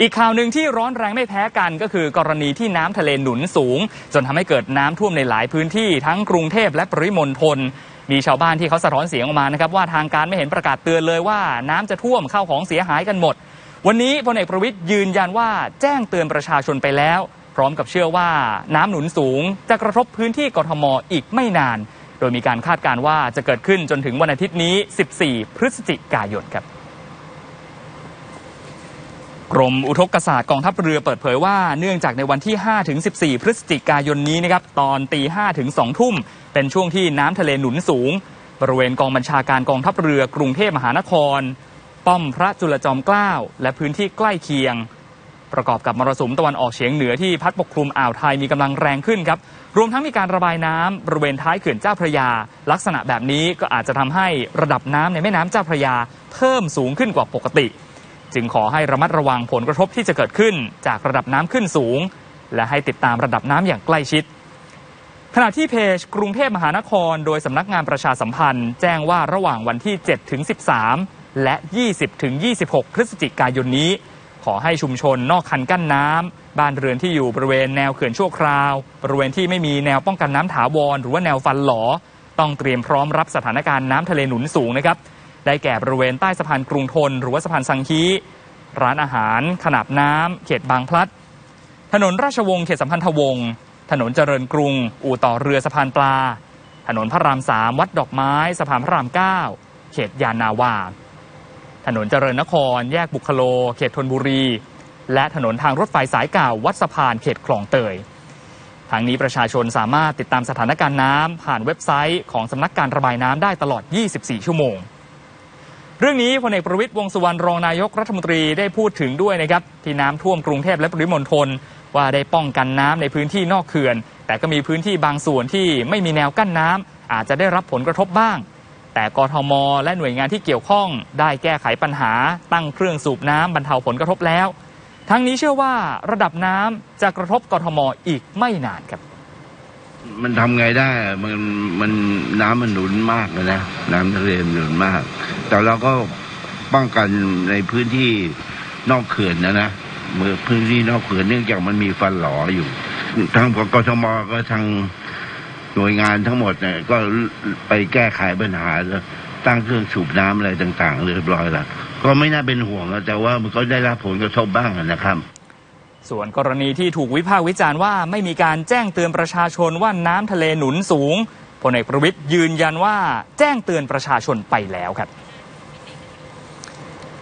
อีกข่าวหนึ่งที่ร้อนแรงไม่แพ้กันก็คือกรณีที่น้ำทะเลหนุนสูง จนทำให้เกิดน้ำท่วมในหลายพื้นที่ทั้งกรุงเทพและปริมณฑลมีชาวบ้านที่เขาสะท้อนเสียงออกมานะครับว่าทางการไม่เห็นประกาศเตือนเลยว่าน้ำจะท่วมเข้าของเสียหายกันหมด วันนี้พลเอกประวิตยยืนยันว่าแจ้งเตือนประชาชนไปแล้ว พร้อมกับเชื่อว่าน้ำหนุนสูง จะกระทบพื้นที่กรทมอีกไม่นาน โดยมีการคาดการณ์ว่าจะเกิดขึ้นจนถึงวันอาทิตย์นี้ 14 พฤศจิกายนครับ กรมอุทกศาสตร์กองทัพเรือเปิดเผยว่าเนื่องจากในวันที่ 5 ถึง 14 พฤศจิกายนนี้นะครับตอนตี 5 ถึง 2 ทุ่ม เป็นช่วงที่น้ำทะเลหนุนสูง บริเวณกองบัญชาการกองทัพเรือกรุงเทพมหานคร ป้อมพระจุลจอมเกล้า และพื้นที่ใกล้เคียง ประกอบกับมรสุมตะวันออกเฉียงเหนือที่พัดปกคลุมอ่าวไทยมีกำลังแรงขึ้นครับรวมทั้งมีการระบายน้ำบริเวณท้ายเขื่อนเจ้าพระยา ลักษณะแบบนี้ก็อาจจะทำให้ระดับน้ำในแม่น้ำเจ้าพระยา เพิ่มสูงขึ้นกว่าปกติ จึงขอให้ระมัดระวังผลกระทบที่จะเกิดขึ้นจากระดับน้ำขึ้นสูง และให้ติดตามระดับน้ำอย่างใกล้ชิด ขณะที่เพจกรุงเทพมหานคร โดยสำนักงานประชาสัมพันธ์ แจ้งว่าระหว่างวันที่ 7 ถึง 13 และ 20 ถึง 26 พฤศจิกายนนี้ ขอให้ชุมชนนอกคันกั้นน้ำบ้านเรือนที่อยู่บริเวณแนวเขื่อนชั่วคราว บริเวณที่ไม่มีแนวป้องกันน้ำถาวร หรือว่าแนวฟันหลอต้องเตรียมพร้อมรับสถานการณ์น้ำทะเลหนุนสูงนะครับ ได้แก่บริเวณใต้สะพานกรุงทน หรือว่าสะพานสังคีร้านอาหาร ขนาบน้ำเขตบางพลัด ถนนราชวงศ์เขตสัมพันธวงศ์ถนนเจริญกรุง อู่ต่อเรือสะพานปลา ถนนพระรามสามวัดดอกไม้ สะพานพระรามเก้าเขตยานนาวา ถนนเจริญนคร แยกบุคโล เขตธนบุรี และถนนทางรถไฟสายเก่า วัดสะพานเขตคลองเตยทางนี้ประชาชนสามารถติดตามสถานการณ์น้ำผ่านเว็บไซต์ของสำนักการระบายน้ำได้ตลอด 24 ชั่วโมง เรื่องนี้พลเอกประวิตยวงสุวรรณรองนายกรัฐมนตรีได้พูดถึงด้วยนะครับที่น้ำท่วมกรุงเทพและปริมณฑลว่าได้ป้องกันน้ำในพื้นที่นอกเขื่อน แต่ก็มีพื้นที่บางส่วนที่ไม่มีแนวกั้นน้ำอาจจะได้รับผลกระทบบ้าง แต่กทม และหน่วยงานที่เกี่ยวข้อง ได้แก้ไขปัญหา ตั้งเครื่องสูบน้ำบรรเทาผลกระทบแล้ว ทั้งนี้เชื่อว่าระดับน้ำจะกระทบกทมอีกไม่นานครับ มันทำไงได้มันมันน้ำมันหนุนมากเลยนะน้ำทะเลหนุนมาก แต่เราก็ป้องกันในพื้นที่นอกเขื่อนนะนะเมื่อพื้นที่นอกเขื่อนเนื่องจากมันมีฟันหลออยู่ทางกทมก็ทางหน่วยงานทั้งหมดเนี่ยก็ไปแก้ไขปัญหาแล้วตั้งเครื่องสูบน้ำอะไรต่างๆเรียบร้อยแล้วก็ไม่น่าเป็นห่วงอะแต่ว่ามันก็ได้รับผลกระทบบ้างนะครับ ส่วนกรณีที่ถูกวิพากษ์วิจารณ์ว่าไม่มีการแจ้งเตือนประชาชนว่าน้ำทะเลหนุนสูงพลเอกประวิตยยืนยันว่าแจ้งเตือนประชาชนไปแล้วครับ